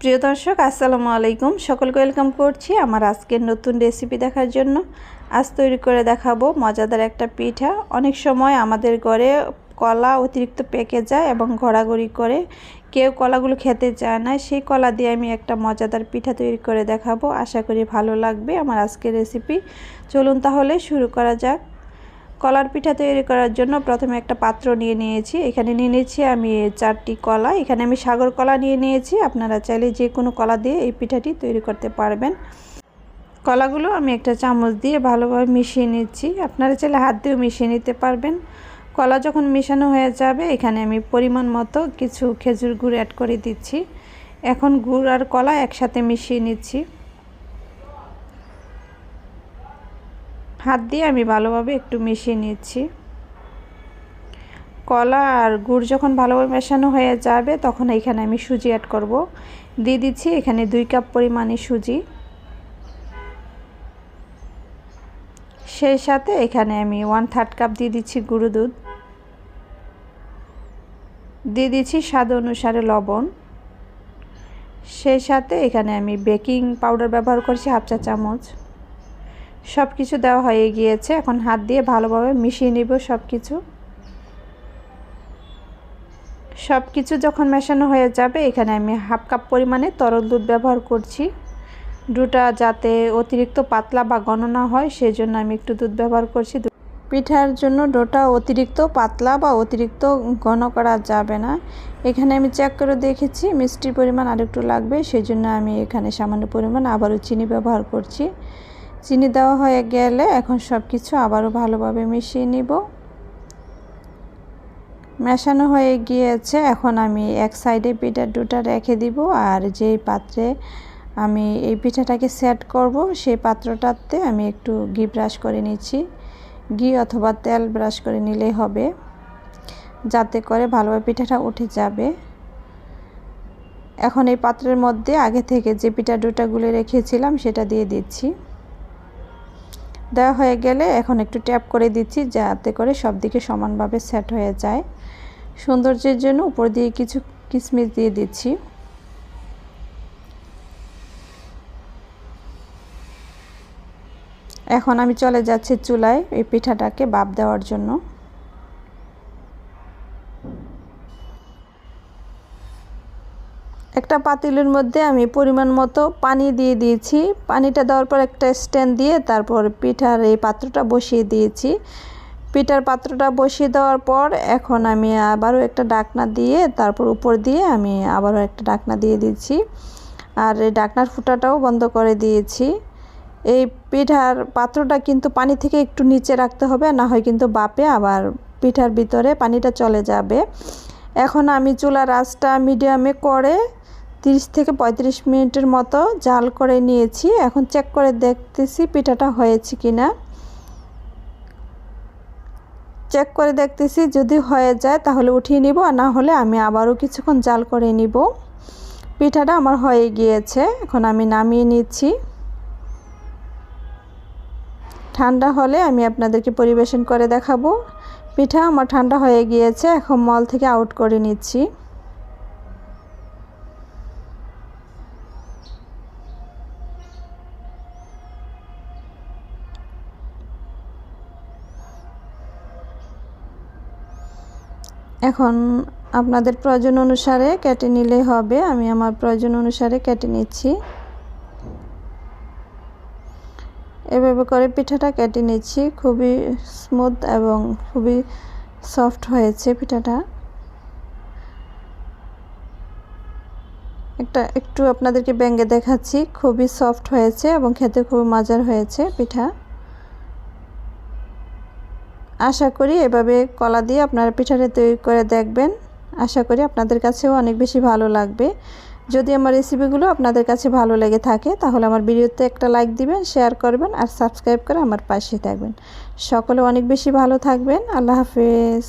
প্রিয় দর্শক, আসসালামু আলাইকুম। সকলকে ওয়েলকাম করছি আমার আজকের নতুন রেসিপি দেখার জন্য। আজ তৈরি করে দেখাবো মজাদার একটা পিঠা। অনেক সময় আমাদের ঘরে কলা অতিরিক্ত পেকে যায় এবং ঘোরাঘুরি করে। কেউ কলাগুলো খেতে চায় না। সেই কলা দিয়ে আমি একটা মজাদার পিঠা তৈরি করে দেখাবো। আশা করি ভালো লাগবে আমার আজকের রেসিপি। চলুন তাহলে শুরু করা যাক। কলার পিঠা তৈরি করার জন্য প্রথমে একটা পাত্র নিয়ে নিয়েছি। এখানে নিয়ে নিয়েছি আমি চারটি কলা। এখানে আমি সাগর কলা নিয়ে নিয়েছি। আপনারা চাইলে যে কোনো কলা দিয়ে এই পিঠাটি তৈরি করতে পারবেন। কলাগুলো আমি একটা চামচ দিয়ে ভালোভাবে মিশিয়ে নিচ্ছি। আপনারা চাইলে হাত দিয়েও মিশিয়ে নিতে পারবেন। কলা যখন মেশানো হয়ে যাবে, এখানে আমি পরিমাণ মতো কিছু খেজুর গুড় অ্যাড করে দিচ্ছি। এখন গুড় আর কলা একসাথে মিশিয়ে নিচ্ছি। হাত দিয়ে আমি ভালোভাবে একটু মিশিয়ে নিচ্ছি কলা আর গুড় যখন ভালোভাবে মেশানো হয়ে যাবে, তখন এখানে আমি সুজি অ্যাড করব। দিয়ে দিচ্ছি এখানে দুই কাপ পরিমাণে সুজি। সেই সাথে এখানে আমি ওয়ান থার্ড কাপ দিয়ে দিচ্ছি গুঁড়ো দুধ। দিয়ে দিচ্ছি স্বাদ অনুসারে লবণ। সেই সাথে এখানে আমি বেকিং পাউডার ব্যবহার করছি হাফ চা চামচ। সব কিছু দেওয়া হয়ে গিয়েছে। এখন হাত দিয়ে ভালোভাবে মিশিয়ে নিব সব কিছু সব কিছু যখন মেশানো হয়ে যাবে, এখানে আমি হাফ কাপ পরিমাণে তরল দুধ ব্যবহার করছি। দুটা যাতে অতিরিক্ত পাতলা বা ঘন না হয় সেই জন্য আমি একটু দুধ ব্যবহার করছি। পিঠার জন্য ডোটা অতিরিক্ত পাতলা বা অতিরিক্ত ঘন করা যাবে না। এখানে আমি চেক করে দেখেছি মিষ্টির পরিমাণ আরেকটু লাগবে সেই জন্য আমি এখানে সামান্য পরিমাণ আবারও চিনি ব্যবহার করছি। চিনি দেওয়া হয়ে গেলে এখন সব কিছু আবারও ভালোভাবে মিশিয়ে নিব। মেশানো হয়ে গিয়েছে, এখন আমি এক সাইডে পিঠার দুটা রেখে দিব আর যেই পাত্রে আমি এই পিঠাটাকে সেট করব সেই পাত্রটাতে আমি একটু ঘি ব্রাশ করে নিচ্ছি। ঘি অথবা তেল ব্রাশ করে নিলেই হবে, যাতে করে ভালোভাবে পিঠাটা উঠে যাবে। এখন এই পাত্রের মধ্যে আগে থেকে যে পিঠা ডোটাগুলো রেখেছিলাম সেটা দিয়ে দিচ্ছি। দেওয়া হয়ে গেলে এখন একটু ট্যাপ করে দিচ্ছি যাতে করে সব দিকে সমানভাবে সেট হয়ে যায়। সৌন্দর্যের জন্য উপর দিয়ে কিছু কিশমিশ দিয়ে দিচ্ছি। এখন আমি চলে যাচ্ছি চুলায় এই পিঠাটাকে বাপ দেওয়ার জন্য। একটা পাতিলের মধ্যে আমি পরিমাণ মতো পানি দিয়ে দিয়েছি। পানিটা দেওয়ার পর একটা স্ট্যান্ড দিয়ে তারপর পিঠার এই পাত্রটা বসিয়ে দিয়েছি। পিঠার পাত্রটা বসিয়ে দেওয়ার পর এখন আমি আবারও একটা ডাকনা দিয়ে তারপর উপর দিয়ে আমি আবারও একটা ডাকনা দিয়ে দিয়েছি। আর এই ডাকনার ফুটাটাও বন্ধ করে দিয়েছি। এই পিঠার পাত্রটা কিন্তু পানি থেকে একটু নিচে রাখতে হবে, না হয় কিন্তু বাপে আবার পিঠার ভিতরে পানিটা চলে যাবে। এখন আমি চুলার আঁচটা মিডিয়ামে করে তিরিশ থেকে পঁয়ত্রিশ মিনিটের মতো জাল করে নিয়েছি। এখন চেক করে দেখতেছি পিঠাটা হয়েছে কি না চেক করে দেখতেছি যদি হয়ে যায় তাহলে উঠিয়ে নিব, আর না হলে আমি আবারও কিছুক্ষণ জাল করে নিব। পিঠাটা আমার হয়ে গিয়েছে, এখন আমি নামিয়ে নিচ্ছি। ঠান্ডা হলে আমি আপনাদেরকে পরিবেশন করে দেখাবো। পিঠা আমার ঠান্ডা হয়ে গিয়েছে, এখন মল থেকে আউট করে নিচ্ছি। এখন আপনাদের প্রয়োজন অনুসারে কেটে নিলে হবে। আমি আমার প্রয়োজন অনুসারে কেটে নিচ্ছি। এভাবে করে পিঠাটা কেটে নিচ্ছি। খুবই স্মুথ এবং খুবই সফট হয়েছে পিঠাটা। একটা একটু আপনাদেরকে ব্যঙ্গে দেখাচ্ছি। খুবই সফট হয়েছে এবং খেতে খুবই মজার হয়েছে পিঠা। আশা করি এভাবে কলা দিয়ে আপনারা পিঠাটা তৈরি করে দেখবেন। আশা করি আপনাদের কাছেও অনেক বেশি ভালো লাগবে। যদি আমার রেসিপিগুলো আপনাদের কাছে ভালো লেগে থাকে, তাহলে আমার ভিডিওতে একটা লাইক দিবেন শেয়ার করবেন আর সাবস্ক্রাইব করে আমার পাশে থাকবেন। সকলে অনেক বেশি ভালো থাকবেন। আল্লাহ হাফেজ।